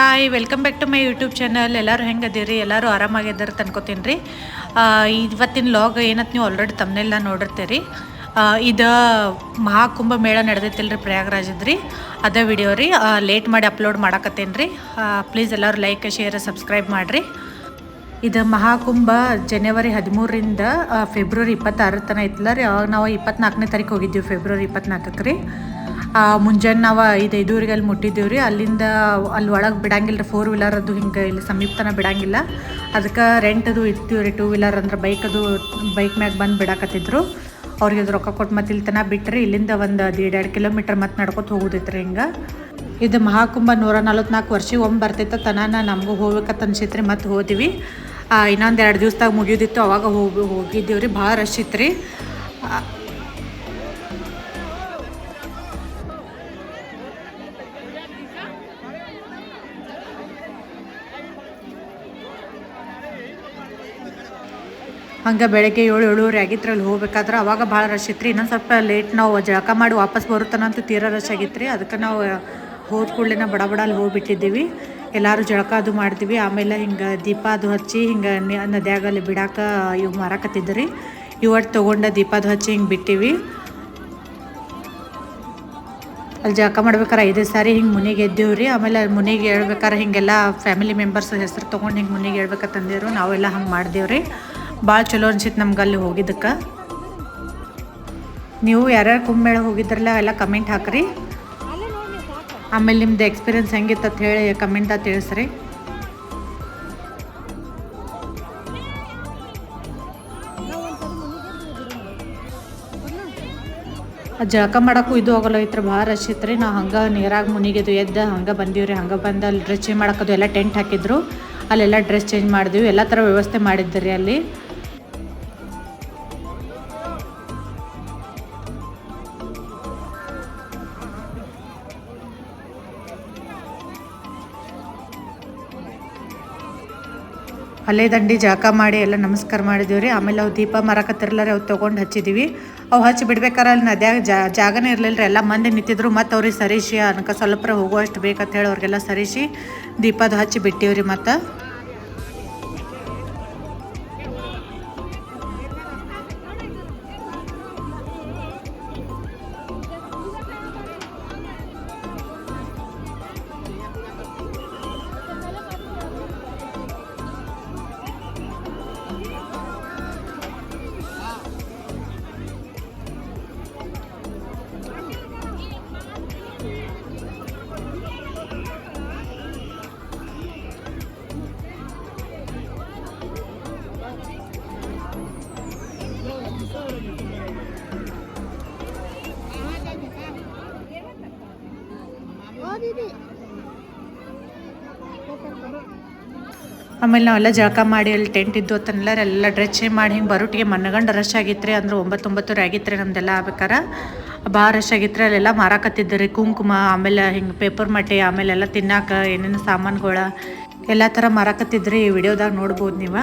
Hi welcome back to my YouTube channel ಎಲ್ಲರೂ ಹೆಂಗೆ ಅದೀರಿ ಎಲ್ಲರೂ ಆರಾಮಾಗಿದ್ದಾರೆ ತನ್ಕೋತೀನಿ ರೀ ಇವತ್ತಿನ ಲಾಗ್ ಏನತ್ ನೀವು ಆಲ್ರೆಡಿ ತಮ್ಮನೆಲ್ಲ ನೋಡಿರ್ತೀರಿ. ಇದು ಮಹಾಕುಂಭ ಮೇಳ ನಡೆದೈತಿಲ್ಲ ರೀ ಪ್ರಯಾಗ್ರಾಜದ್ ರೀ ಅದೇ ವಿಡಿಯೋ ರೀ ಲೇಟ್ ಮಾಡಿ ಅಪ್ಲೋಡ್ ಮಾಡಕತ್ತೇನೆ ರೀ ಪ್ಲೀಸ್ ಎಲ್ಲರೂ ಲೈಕ್ ಶೇರ್ ಸಬ್ಸ್ಕ್ರೈಬ್ ಮಾಡಿರಿ. ಇದು ಮಹಾಕುಂಭ ಜನವರಿ ಹದಿಮೂರರಿಂದ ಫೆಬ್ರವರಿ ಇಪ್ಪತ್ತಾರರ ತನಕ ಇತ್ತಲ್ಲ ರೀ. ಅವಾಗ ನಾವು ಇಪ್ಪತ್ನಾಲ್ಕನೇ ತಾರೀಕು ಹೋಗಿದ್ದೀವಿ ಫೆಬ್ರವರಿ ಇಪ್ಪತ್ನಾಲ್ಕಕ್ಕೆ ರೀ. ಮುಂಜಾನೆ ನಾವು ಐದು ಐದೂರಿಗೆ ಅಲ್ಲಿ ಮುಟ್ಟಿದ್ದೀವಿ ರೀ ಅಲ್ಲಿಂದ ಅಲ್ಲಿ ಒಳಗೆ ಬಿಡಂಗಿಲ್ಲ ರೀ ಫೋರ್ ವೀಲರ್ ಅದು ಹಿಂಗೆ ಇಲ್ಲಿ ಸಮೀಪತನ ಬಿಡಂಗಿಲ್ಲ. ಅದಕ್ಕೆ ರೆಂಟ್ ಅದು ಇಡ್ತೀವಿ ರೀ ಟೂ ವೀಲರ್ ಅಂದ್ರೆ ಬೈಕ್ ಅದು ಬೈಕ್ ಮ್ಯಾಗ ಬಂದು ಬಿಡಾಕತ್ತಿದ್ರು. ಅವ್ರಿಗೆ ಅದು ರೊಕ್ಕ ಕೊಟ್ಟು ಮತ್ತೆ ಇಲ್ಲಿ ತನಕ ಬಿಟ್ಟರೆ ಇಲ್ಲಿಂದ ಒಂದು ಎರಡು ಎರಡು ಕಿಲೋಮೀಟ್ರ್ ಮತ್ತೆ ನಡ್ಕೊತ ಹೋಗೋದಿತ್ತು ರೀ ಹಿಂಗೆ. ಇದು ಮಹಾಕುಂಭ ನೂರ ನಲ್ವತ್ನಾಲ್ಕು ವರ್ಷ ಒಮ್ಮೆ ಬರ್ತೈತೆ ತನಾನ ನಮಗೂ ಹೋಗ್ಬೇಕಂತ ರೀ ಮತ್ತೆ ಹೋದಿವಿ. ಇನ್ನೊಂದು ಎರಡು ದಿವ್ಸದಾಗ ಮುಗಿಯೋದಿತ್ತು, ಅವಾಗ ಹೋಗಿ ಹೋಗಿದ್ದೀವಿ ರೀ ಭಾಳ ರಶ್ ಇತ್ತು ರೀ ಹಂಗೆ ಬೆಳಗ್ಗೆ ಏಳು, ಏಳುವರೆ ಆಗಿತ್ತು ಅಲ್ಲಿ ಹೋಗ್ಬೇಕಾದ್ರೆ ಅವಾಗ ಭಾಳ ರಶ್ ಇತ್ತು ರೀ ಇನ್ನೊಂದು ಸ್ವಲ್ಪ ಲೇಟ್ ನಾವು ಜಳಕ ಮಾಡಿ ವಾಪಸ್ ಬರುತ್ತಾನಂತ ತೀರಾ ರಶ್ ಆಗಿತ್ತು ರೀ ಅದಕ್ಕೆ ನಾವು ಹೋದ ಕೂಡಲೇ ಬಡ ಬಡ ಅಲ್ಲಿ ಹೋಗಿಬಿಟ್ಟಿದ್ದೀವಿ. ಎಲ್ಲರೂ ಜಳಕ ಅದು ಮಾಡ್ತೀವಿ. ಆಮೇಲೆ ಹಿಂಗೆ ದೀಪ ಅದು ಹಚ್ಚಿ ಹಿಂಗೆ ನದ್ಯಾಗ ಅಲ್ಲಿ ಬಿಡಾಕ ಇವು ಮಾರಾಕತ್ತಿದ್ದು ರೀ ಇವತ್ತು ತೊಗೊಂಡ ದೀಪ ಅದು ಹಚ್ಚಿ ಹಿಂಗೆ ಬಿಟ್ಟಿವಿ. ಅಲ್ಲಿ ಜಳಕ ಮಾಡ್ಬೇಕಾರೆ ಐದೇ ಸಾರಿ ಹಿಂಗೆ ಮುನಿಗೆ ಎದ್ದೀವಿ ರೀ ಆಮೇಲೆ ಅಲ್ಲಿ ಮುನಿಗೆ ಹೇಳ್ಬೇಕಾರೆ ಹಿಂಗೆಲ್ಲ ಫ್ಯಾಮಿಲಿ ಮೆಂಬರ್ಸ್ ಹೆಸರು ತೊಗೊಂಡು ಹಿಂಗೆ ಮುನಿಗೆ ಹೇಳ್ಬೇಕಂತಂದೇವ್ರು ನಾವೆಲ್ಲ ಹಂಗೆ ಮಾಡ್ದೇವು ರೀ ಭಾಳ ಚಲೋ ಅನ್ಸಿತ್ತು ನಮ್ಗೆ ಅಲ್ಲಿ ಹೋಗಿದ್ದಕ್ಕೆ. ನೀವು ಯಾರ್ಯಾರು ಕುಂಭಮೇಳ ಹೋಗಿದ್ರಲ್ಲ ಎಲ್ಲ ಕಮೆಂಟ್ ಹಾಕ್ರಿ. ಆಮೇಲೆ ನಿಮ್ದು ಎಕ್ಸ್ಪೀರಿಯನ್ಸ್ ಹೆಂಗಿತ್ತು ಅಂತ ಹೇಳಿ ಕಮೆಂಟ ತಿಳಿಸ್ರಿ. ಜಳಕ ಮಾಡೋಕ್ಕೂ ಇದು ಹೋಗಲ್ಲ ಐತ್ರಿ ಭಾಳ ರಶ್ ಇತ್ತು ನಾವು ಹಂಗೆ ನೀರಾಗ ಮುನಿಗೆದು ಎದ್ದು ಹಂಗೆ ಬಂದೀವಿ ರೀ ಹಂಗೆ ಬಂದು ಅಲ್ಲಿ ಡ್ರೆಸ್ ಚೇಂಜ್ ಮಾಡೋಕ್ಕದು ಎಲ್ಲ ಟೆಂಟ್ ಹಾಕಿದ್ರು. ಅಲ್ಲೆಲ್ಲ ಡ್ರೆಸ್ ಚೇಂಜ್ ಮಾಡಿದ್ವಿ. ಎಲ್ಲ ಥರ ವ್ಯವಸ್ಥೆ ಮಾಡಿದ್ರಿ ಅಲ್ಲಿ. ಅಲ್ಲೇ ದಂಡಿ ಜಾಕ ಮಾಡಿ ಎಲ್ಲ ನಮಸ್ಕಾರ ಮಾಡಿದೀವಿ ರೀ ಆಮೇಲೆ ಅವು ದೀಪ ಮರಕತ್ತಿರಲ್ಲ ರೀ ಅವು ತೊಗೊಂಡು ಹಚ್ಚಿದ್ದೀವಿ ಅವು ಹಚ್ಚಿ ಬಿಡ್ಬೇಕಾರೆ ಅಲ್ಲಿ ನದ್ಯಾಗ ಜಾಗನೇ ಇರಲಿಲ್ಲ ರೀ ಎಲ್ಲ ಮಂದಿ ನಿಂತಿದ್ರು. ಮತ್ತು ಅವ್ರಿಗೆ ಸರಿಸಿ ಅನ್ಕ ಸ್ವಲ್ಪ ಹೋಗುವಷ್ಟು ಬೇಕಂತ ಹೇಳಿ ಅವ್ರಿಗೆಲ್ಲ ಸರಿಸಿ ದೀಪದ ಹಚ್ಚಿ ಬಿಟ್ಟೀವಿ ರೀ ಮತ್ತು. ಆಮೇಲೆ ನಾವೆಲ್ಲ ಜಳಕ ಮಾಡಿ ಅಲ್ಲಿ ಟೆಂಟ್ ಇದ್ದು ಎಲ್ಲ ಡ್ರೆಸ್ ಚೇಂಜ್ ಮಾಡಿ ಹಿಂಗೆ ಬರೋಟಿಗೆ ಮನಗಂಡು ರಶ್ ಆಗಿತ್ತು ಅಂದ್ರೆ ಒಂಬತ್ತು ಒಂಬತ್ತುವರೆ ಆಗಿತ್ತು ರೀ ನಮ್ದೆಲ್ಲ ಆಗ್ಬೇಕಾರೆ. ಭಾಳ ರಶ್ ಆಗಿತ್ತು ಅಲ್ಲೆಲ್ಲ ಮಾರಾಕತ್ತಿದ್ದು ರೀ, ಕುಂಕುಮ, ಆಮೇಲೆ ಹಿಂಗೆ ಪೇಪರ್ ಮಟ್ಟೆ, ಆಮೇಲೆ ಎಲ್ಲ ತಿನ್ನಾಕ, ಏನೇನು ಸಾಮಾನುಗಳ, ಎಲ್ಲ ಥರ ಮಾರಾಕತ್ತಿದ್ರಿ ಈ ವಿಡಿಯೋದಾಗ ನೋಡ್ಬೋದು ನೀವು.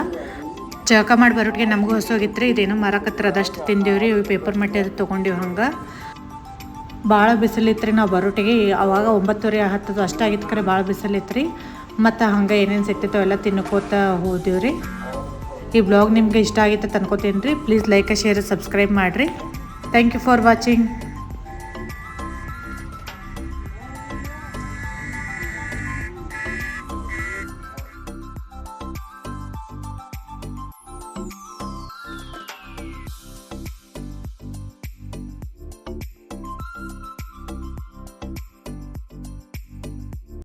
ಜಳಕ ಮಾಡಿ ಬರೋಟಿಗೆ ನಮಗೂ ಹೊಸೋಗಿತ್ತು ರೀ ಇದೇನೋ ಮಾರಾಕತ್ರ ಅದಷ್ಟು ತಿಂದೀವಿ ಪೇಪರ್ ಮಟ್ಟೆ ಅದು ತೊಗೊಂಡಿವಿ ಹಂಗೆ. ಭಾಳ ಬಿಸಿಲಿತ್ತು ರೀ ನಾವು ಬರೋಟಿಗೆ ಅವಾಗ ಒಂಬತ್ತುವರೆ ಹತ್ತದು ಅಷ್ಟಾಗಿತ್ತು ಕರೆ ಭಾಳ ಬಿಸಿಲಿತ್ತು ರೀ ಮತ್ತು ಹಂಗೆ ಏನೇನು ಸಿಗ್ತಿತ್ತು ಎಲ್ಲ ತಿನ್ಕೋತ ಹೋದಿವಿ ರೀ ಈ ಬ್ಲಾಗ್ ನಿಮಗೆ ಇಷ್ಟ ಆಗಿತ್ತು ಅನ್ಕೋತೀನಿ ರೀ ಪ್ಲೀಸ್ ಲೈಕ್ ಶೇರ್ ಸಬ್ಸ್ಕ್ರೈಬ್ ಮಾಡಿರಿ. Thank you for watching